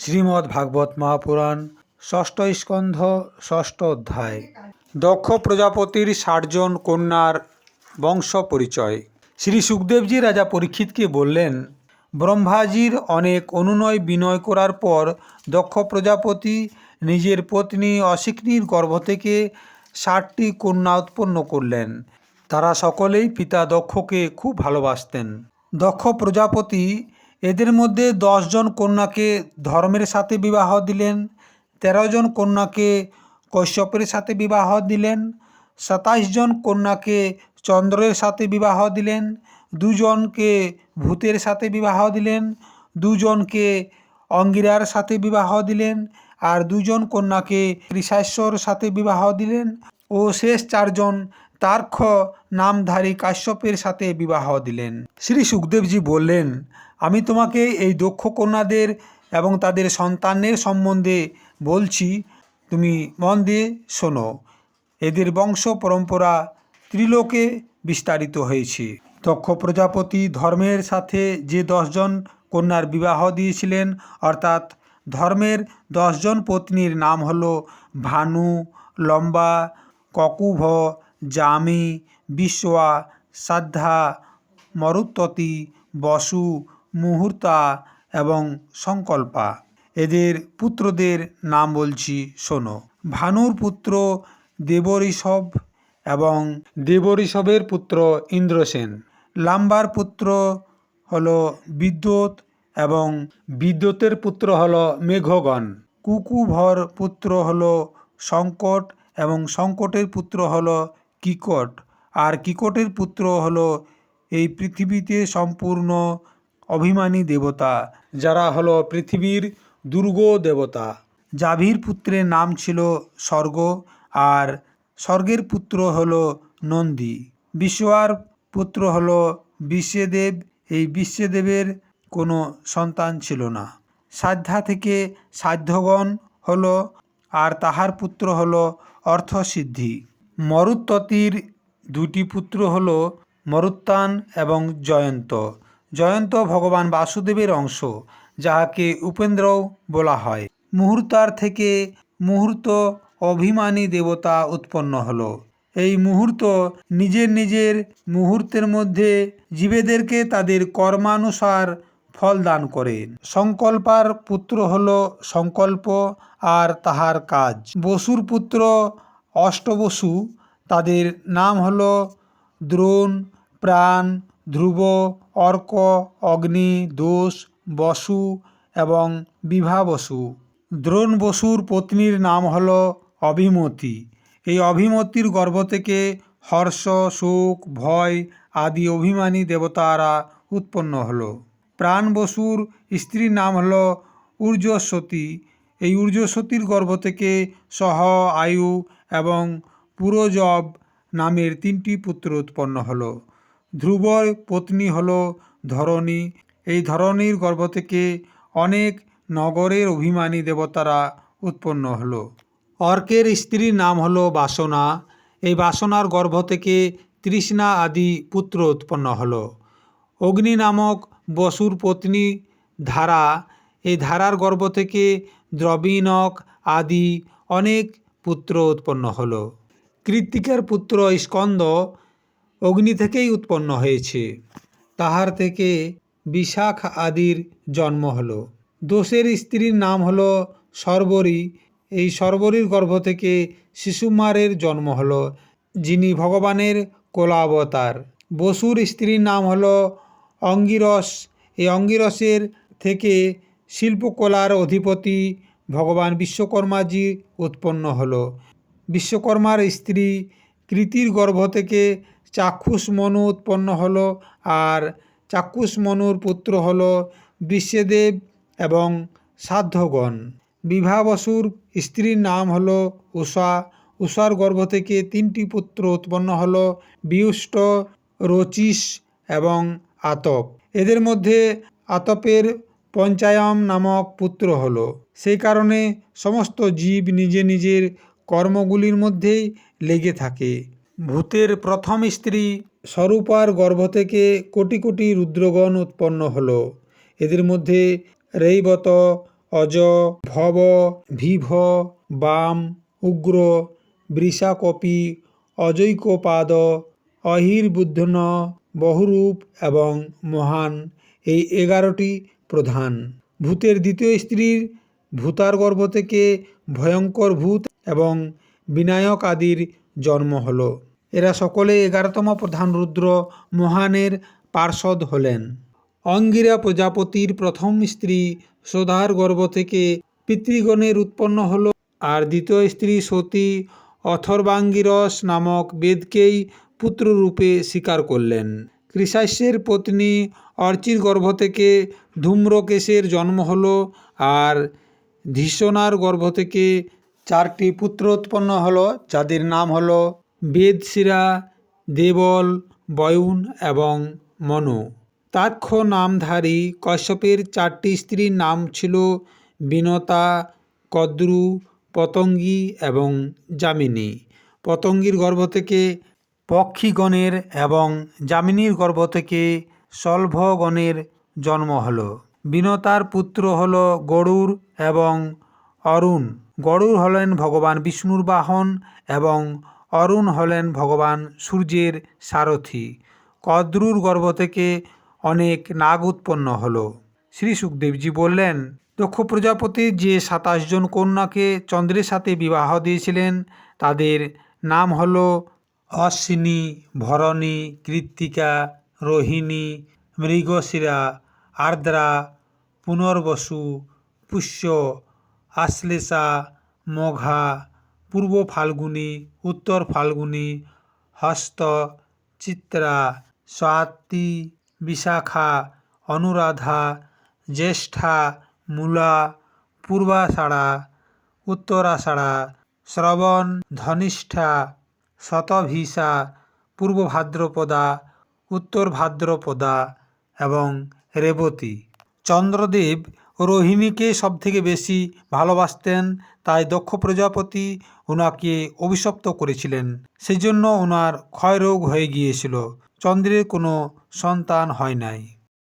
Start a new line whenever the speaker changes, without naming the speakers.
শ্রীমদ্ ভাগবত মহাপুরাণ, ষষ্ঠ স্কন্ধ ষষ্ঠ অধ্যায়। দক্ষ প্রজাপতির ষাটজন কন্যার বংশ পরিচয়। শ্রী সুখদেবজি রাজা পরীক্ষিতকে বললেন, ব্রহ্মাজির অনেক অনুনয় বিনয় করার পর দক্ষ প্রজাপতি নিজের পত্নী অশিকনির গর্ভ থেকে ষাটটি কন্যা উৎপন্ন করলেন। তারা সকলেই পিতা দক্ষকে খুব ভালোবাসতেন। দক্ষ প্রজাপতি এদের মধ্যে দশজন কন্যাকে ধর্মের সাথে বিবাহ দিলেন, তেরো জন কন্যাকে কশ্যপের সাথে বিবাহ দিলেন সাতাশ জন কন্যাকে চন্দ্রের সাথে বিবাহ দিলেন, দুজনকে ভূতের সাথে বিবাহ দিলেন, দুজনকে অঙ্গিরার সাথে বিবাহ দিলেন আর দুজন কন্যাকে ঋষাশ্বর সাথে বিবাহ দিলেন ও শেষ চারজন তার্ক্ষ নামধারী কাশ্যপের সাথে বিবাহ দিলেন। শ্রী সুখদেবজি বললেন, আমি তোমাকে এই দক্ষ কন্যাদের এবং তাদের সন্তানের সম্বন্ধে বলছি। তুমি মন দিয়ে শোনো, এদের বংশ পরম্পরা ত্রিলোকে বিস্তারিত হয়েছে। দক্ষ প্রজাপতি ধর্মের সাথে যে দশজন কন্যার বিবাহ দিয়েছিলেন, অর্থাৎ ধর্মের দশজন পত্নীর নাম হল ভানু, লম্বা, ককুভ জামি, বিশ্বয়া, সাদ্ধা, মরুত্ততি, বসু, মুহূর্তা এবং সংকল্পা। এদের পুত্রদের নাম বলছি শোনো ভানুর পুত্র দেবঋষভ এবং দেবঋষভের পুত্র ইন্দ্রসেন। লাম্বার পুত্র হল বিদ্যুৎ এবং বিদ্যুতের পুত্র হল মেঘগণ। কুকুভর পুত্র হল সংকট এবং সংকটের পুত্র হল কিকট। আর কিকটের পুত্র হল এই পৃথিবীতে সম্পূর্ণ অভিমানী দেবতা, যারা হলো পৃথিবীর দুর্গ দেবতা। জাভির পুত্রের নাম ছিল স্বর্গ, আর স্বর্গের পুত্র হল নন্দী। বিশ্বয়ার পুত্র হল বিশ্বদেব, এই বিশ্বদেবের কোনো সন্তান ছিল না। সাধ্যা থেকে সাধ্যগণ হল, আর তাহার পুত্র হল অর্থসিদ্ধি। মরুত্ততির দুটি পুত্র হল মরুত্তান এবং জয়ন্ত। জয়ন্ত ভগবান বাসুদেবের অংশ, যাহাকে উপেন্দ্রও বলা হয়। মুহূর্তার থেকে মুহূর্ত অভিমানী দেবতা উৎপন্ন হলো। এই মুহূর্ত নিজের নিজের মুহূর্তের মধ্যে জীবেদেরকে তাদের কর্মানুসার ফল দান করেন সংকল্পার পুত্র হল সংকল্প আর তাহার কাজ। বসুর পুত্র অষ্টবসু, তাদের নাম হল দ্রোণ, প্রাণ, ধ্রুব, অর্ক, অগ্নি, দোষ, বসু এবং বিভা বসু দ্রোণ বসুর পত্নীর নাম হল অভিমতি। এই অভিমতির গর্ভ থেকে হর্ষ, শোক, ভয় আদি অভিমানী দেবতারা উৎপন্ন হলো। প্রাণ বসুর স্ত্রীর নাম হল ঊর্জস্বতী এই ঊর্জস্বতীর গর্ভ থেকে সহ, আয়ু এবং পুরজব নামের তিনটি পুত্র উৎপন্ন হলো। ধ্রুবর পত্নী হল ধরণী। এই ধরণীর গর্ভ থেকে অনেক নগরের অভিমানী দেবতারা উৎপন্ন হলো। অর্কের স্ত্রীর নাম হলো বাসনা। এই বাসনার গর্ভ থেকে তৃষ্ণা আদি পুত্র উৎপন্ন হলো। অগ্নি নামক বসুর পত্নী ধারা। এই ধারার গর্ভ থেকে দ্রবীণক আদি অনেক পুত্র উৎপন্ন হলো। কৃত্তিকার পুত্র স্কন্দ অগ্নি থেকেই উৎপন্ন হয়েছে। তাহার থেকে বিশাখ আদির জন্ম হলো। দোষের স্ত্রীর নাম হলো সর্বরী। এই সর্বরীর গর্ভ থেকে শিশুমারের জন্ম হলো, যিনি ভগবানের কোলাবতার। বসুর স্ত্রীর নাম হলো অঙ্গিরস। এই অঙ্গিরসের থেকে শিল্পকলার অধিপতি ভগবান বিশ্বকর্মাজি উৎপন্ন হল। বিশ্বকর্মার স্ত্রী কৃতির গর্ভ থেকে চাক্ষুষ মনু উৎপন্ন হল আর চাক্ষুষ মনুর পুত্র হল বিশ্বদেব এবং সাধ্যগণ। বিভা বসুর স্ত্রীর নাম হল উষা। উষার গর্ভ থেকে তিনটি পুত্র উৎপন্ন হল, বিউষ্ট রচিস এবং আতপ। এদের মধ্যে আতপের পঞ্চায়ম নামক পুত্র হল। সেই কারণে সমস্ত জীব নিজে নিজের কর্মগুলির মধ্যেই লেগে থাকে। ভূতের প্রথম স্ত্রী স্বরূপার গর্ভ থেকে কোটি কোটি রুদ্রগণ উৎপন্ন হল। এদের মধ্যে রেইবত অজ, ভব, ভিভ, বাম, উগ্র, বৃষাকপি, অজৈকপাদ, অহির্বুদ্ধন, বহুরূপ এবং মহান। এই এগারোটি প্রধান। ভূতের দ্বিতীয় স্ত্রীর ভূতার গর্ভ থেকে ভয়ঙ্কর ভূত এবং বিনায়ক আদির জন্ম হল। এরা সকলে এগারোতম প্রধান রুদ্র মহানের পার্ষদ হলেন। অঙ্গিরা প্রজাপতির প্রথম স্ত্রী সোধার গর্ভ থেকে পিতৃগণের উৎপন্ন হল আর দ্বিতীয় স্ত্রী সতী অথর্বাঙ্গিরস নামক বেদকেই পুত্ররূপে স্বীকার করলেন। কৃষাস্যের পত্নী অর্চির গর্ভ থেকে ধূম্রকেশের জন্ম হল আর ধীষণার গর্ভ থেকে চারটি পুত্র উৎপন্ন হল, যাদের নাম হল বেদশিরা, দেবল, বয়ুন এবং মনু। তাক্ষ নামধারী কশ্যপের চারটি স্ত্রীর নাম ছিল বিনতা, কদ্রু, পতঙ্গী এবং যামিনী। পতঙ্গীর গর্ভ থেকে পক্ষীগণের এবং যামিনীর গর্ভ থেকে সলভগণের জন্ম হল। বিনতার পুত্র হল গরুর এবং অরুণ। গরুর হলেন ভগবান বিষ্ণুর বাহন এবং অরুণ হলেন ভগবান সূর্যের সারথি। কদ্রুর গর্ভ থেকে অনেক নাগ উৎপন্ন হল। শ্রী সুখদেবজি বললেন, দক্ষ প্রজাপতি, যে সাতাশ জন কন্যাকে চন্দ্রের সাথে বিবাহ দিয়েছিলেন, তাদের নাম হল অশ্বিনী, ভরণী, কৃত্তিকা, রোহিণী, মৃগশিরা, আর্দ্রা, পুনর্বসু, পুষ্য, আশ্লেষা, মঘা, পূর্ব ফাল্গুনী, উত্তর ফাল্গুনী, হস্ত, চিত্রা, স্বাতি, বিশাখা, অনুরাধা, জ্যেষ্ঠা, মূলা, পূর্বাষাঢ়া, উত্তরাষাঢ়া, শ্রবণ, ধনিষ্ঠা শতভিসা, পূর্ব ভাদ্রপদা, উত্তর ভাদ্রপদা এবং রেবতী। চন্দ্রদেব রোহিণীকে সবথেকে বেশি ভালোবাসতেন, তাই দক্ষ প্রজাপতি ওনাকে অভিশপ্ত করেছিলেন। সেই জন্য ওনার ক্ষয়রোগ হয়ে গিয়েছিল। চন্দ্রের কোনো সন্তান হয় নাই।